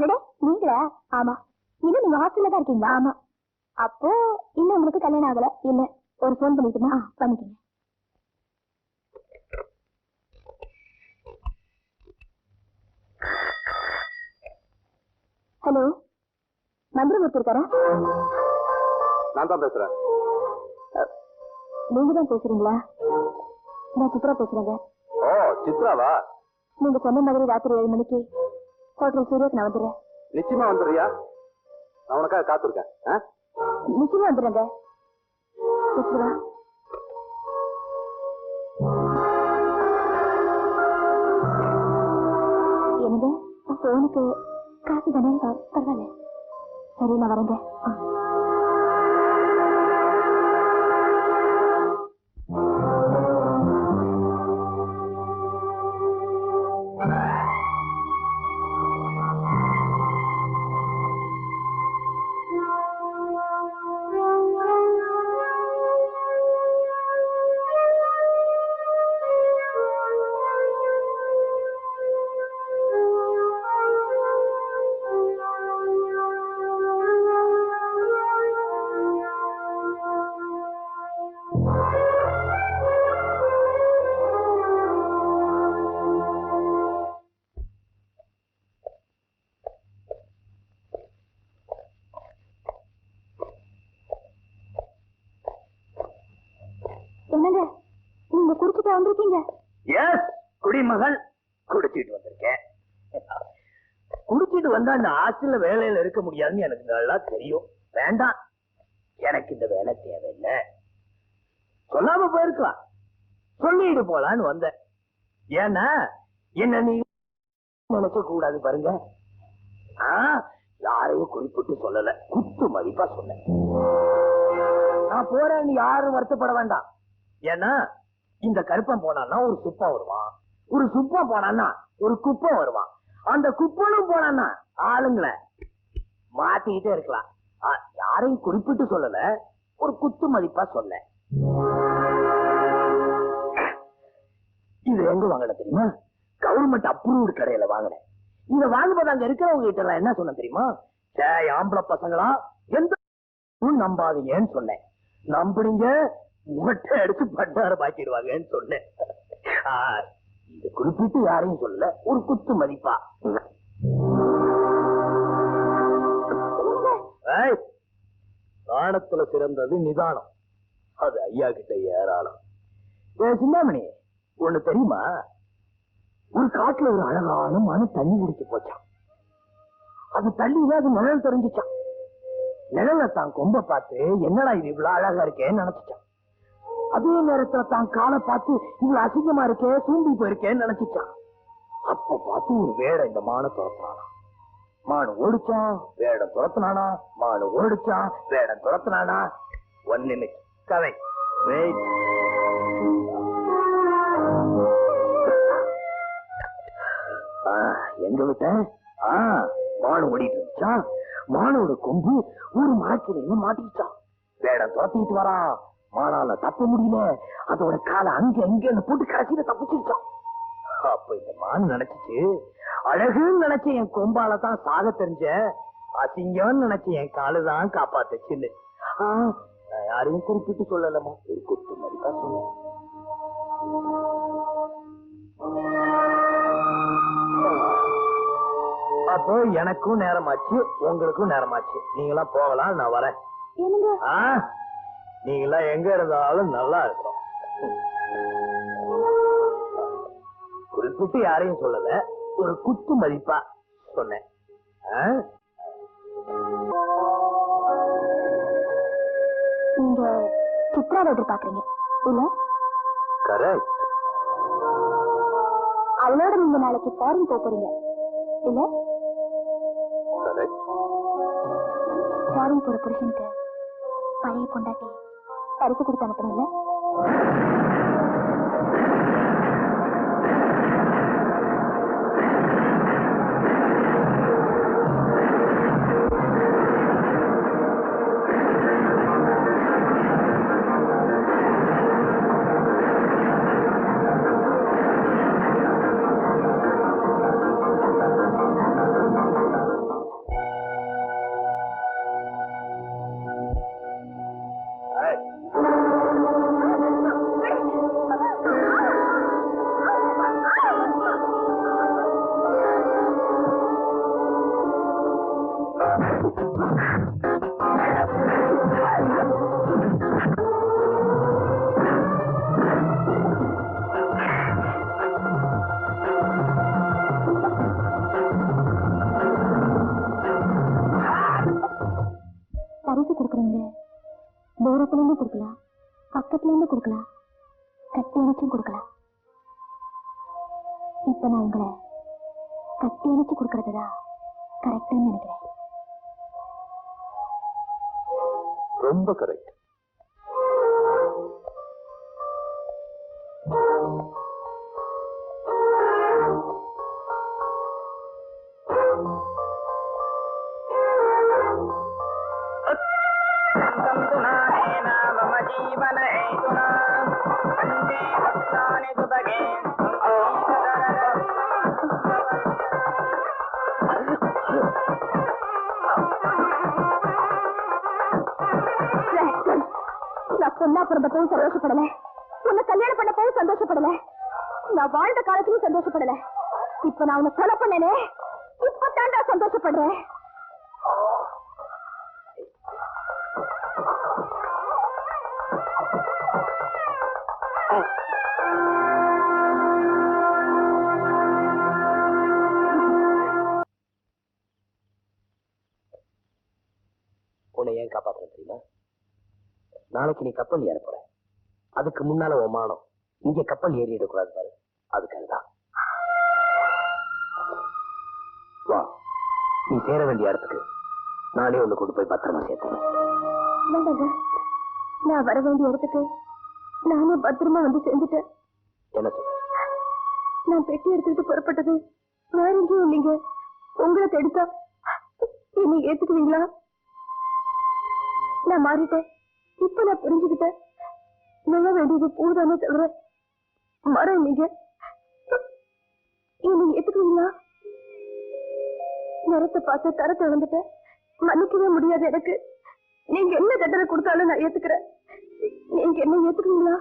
அடடே நீங்களா? ஆமா. இன்னும் நீங்க ஹாஸ்டல்ல தான் இருக்கீங்களா? ஆமா. அப்போ இன்னும் உங்களுக்கு கல்யாணம் ஆகல. இல்ல ஒரு ஃபோன் பண்ணிட்டுமா? பண்ணிக்கங்க ஹலோ மந்திரமூர்த்தி இருக்காரா? நான் தான் பேசுறேன். நீங்க தான் பேசுறீங்களா? நான் சித்ரா பேசுறேங்க. ஓ சித்ராவா? நீங்க சொன்ன மாதிரி ராத்திரி ஏழு மணிக்கு ஹோட்டல் சூரியக்கு நான் வந்துடுறேன். நிச்சயமா வந்துடுறியா? நான் உனக்காக காத்திருக்கேன்? நிச்சயமா வந்துடுறேங்க. என்னங்க போனுக்கு காசு தானே? பரவாயில்ல. சரி நான் வரேங்க. மகள் குடிச்சிட்டு வந்திருக்கேன். குடிச்சிட்டு வந்தா இந்த ஹாஸ்டல்ல வேலையில இருக்க முடியாதுன்னு எனக்கு நல்லா தெரியும். வேண்டாம். எனக்கு இந்த வேலை தேவையில்லை. சொல்லாம போயிருக்கலாம். சொல்லிட்டு போலான்னு வந்தேன். ஏன்னா என்ன நீ நினைக்க கூடாது பாருங்க யாரையும் குறிப்பிட்டு சொல்லல. குத்து மதிப்பா சொன்னேன். நான் போறேன்னு யாரும் வருத்தப்பட வேண்டாம். ஏன்னா இந்த கருப்பன் போனான்னா ஒரு சுப்பம் வருவான். ஒரு சுப்பம் போனான்னா ஒரு குப்பம் வருவான். அந்த குப்பனும் போனான்னா ஆளுங்களை மாத்திக்கிட்டே இருக்கலாம். யாரையும் குறிப்பிட்டு சொல்லல. ஒரு குத்து மதிப்பா சொன்னேன் இது எங்க வாங்கின தெரியுமா? கவர்மெண்ட் அப்ரூவ்டு கடையில வாங்கினேன். இத வாங்கும்போது அங்க இருக்கிறவங்க கிட்ட எல்லாம் என்ன சொன்னேன் தெரியுமா? சே ஆம்பளை பசங்களா எந்த நம்பாதீங்கன்னு சொன்னேன். நம்புனீங்க முட்டை அடிச்சு பட்டார பாக்கிடுவாங்கன்னு சொன்னேன். குறிப்பிட்டு யாரையும் சொல்லல. ஒரு குத்து மதிப்பா. தானத்துல சிறந்தது நிதானம். அது ஐயா கிட்ட ஏராளம். சிந்தாமணி ஒண்ணு தெரியுமா? ஒரு காட்டுல ஒரு அழகான மனு தண்ணி குடிச்சு போச்சான் அது தள்ளியில அது நிழல் தெரிஞ்சுச்சான் நிழல தான் கொம்ப பார்த்து என்னடா இது இவ்வளவு அழகா இருக்கேன்னு நினைச்சுச்சான் அதே நேரத்துல தான் காலை பார்த்து இவ்வளவு அசிங்கமா இருக்கே சூண்டி போயிருக்கேன்னு நினைச்சிச்சான். அப்ப பார்த்து ஒரு வேடை இந்த மானை துரத்துனானா. மாடு ஓடிச்சான் வேடம் துரத்துனானா. மாடு ஓடிச்சான் வேடம் துரத்தினானா. ஒன் நிமிட் கதை. வெயிட் எங்க விட்டேன் ஆ மானு ஓடிட்டு இருந்துச்சா மானோட கொம்பு ஒரு மரக்கிலையும் மாட்டிக்கிச்சான் வேடம் துரத்திட்டு வரான். மானால தப்ப முடியல அதோட காலை அங்க அங்க போட்டு கடைசியில தப்பிச்சிருச்சான். அப்ப இந்த மான் நினைச்சிச்சு அழகுன்னு நினைச்ச என் கொம்பால தான் சாக தெரிஞ்ச அசிங்கம்னு நினைச்ச என் காலு தான் காப்பாத்துச்சுன்னு. யாரையும் குறிப்பிட்டு சொல்லலமா ஒரு குத்து மாதிரி தான் சொன்னேன். அப்போ எனக்கும் நேரமாச்சு உங்களுக்கும் நேரமாச்சு. நீங்களாம் போகலாம் நான் வரேன். நீங்களாம் எங்க இருந்தாலும் நல்லா இருக்கணும். குறிப்பிட்டு யாரையும் சொல்லல ஒரு குத்து மதிப்பா சொன்னேன்? நீங்க சித்ராவை எதிர்பார்க்கறீங்க இல்ல கரெக்ட் அவளோட நீங்க நாளைக்கு ஃபாரின் போக போறீங்க. இல்ல கரெக்ட் ஃபாரின் போற புருஷனுக்கு பழைய பொண்டாட்டி பரிசு கொடுத்து அனுப்பணும்ல கட்டியணைச்சும் கொடுக்கலாம் இப்ப நான் உங்களை கட்டியணைச்சு கொடுக்கறதுதான் கரெக்ட்னு நினைக்கிறேன். ரொம்ப கரெக்ட் நான் பொண்ணா பிறந்தப்பவும் சந்தோஷப்படல. உன்னை கல்யாணம் பண்ணப்பவும் சந்தோஷப்படல. நான் வாழ்ந்த காலத்திலும் சந்தோஷப்படல. இப்ப நான் உன்னை கொலை பண்ணனே. இப்ப தாண்டா சந்தோஷப்படுறேன் நாளைக்கு நீ கப்பல் ஏற போற. அதுக்கு முன்னால உன் மானம். இங்க கப்பல் ஏறிடக்கூடாது பாரு. அதுக்காக தான் வா. நீ சேர வேண்டிய இடத்துக்கு நானே உன்னை கொண்டு போய் பத்திரமா வேண்டாங்க நான் வர வேண்டிய இடத்துக்கு நானே பத்திரமா வந்து சேர்ந்துட்டேன். என்ன சொல்ற நான் பெட்டி எடுத்துக்கிட்டு புறப்பட்டது. வேற எங்கேயும் இல்லைங்க. உங்களை தேடித்தா என்னை ஏத்துக்குவீங்களா? நான் மாறிட்டேன். இப்ப நான் புரிஞ்சுக்கிட்டேன். நம்ப வேண்டியது பூதானே தவிர மரம் நீங்க நீங்க ஏத்துக்குவீங்களா நிறத்தை பார்த்து தரத்தை வந்துட்டேன் மன்னிக்கவே முடியாது எனக்கு. நீங்க என்ன தண்டனை கொடுத்தாலும் நான் ஏத்துக்கிறேன். நீங்க என்ன ஏத்துக்குவீங்களா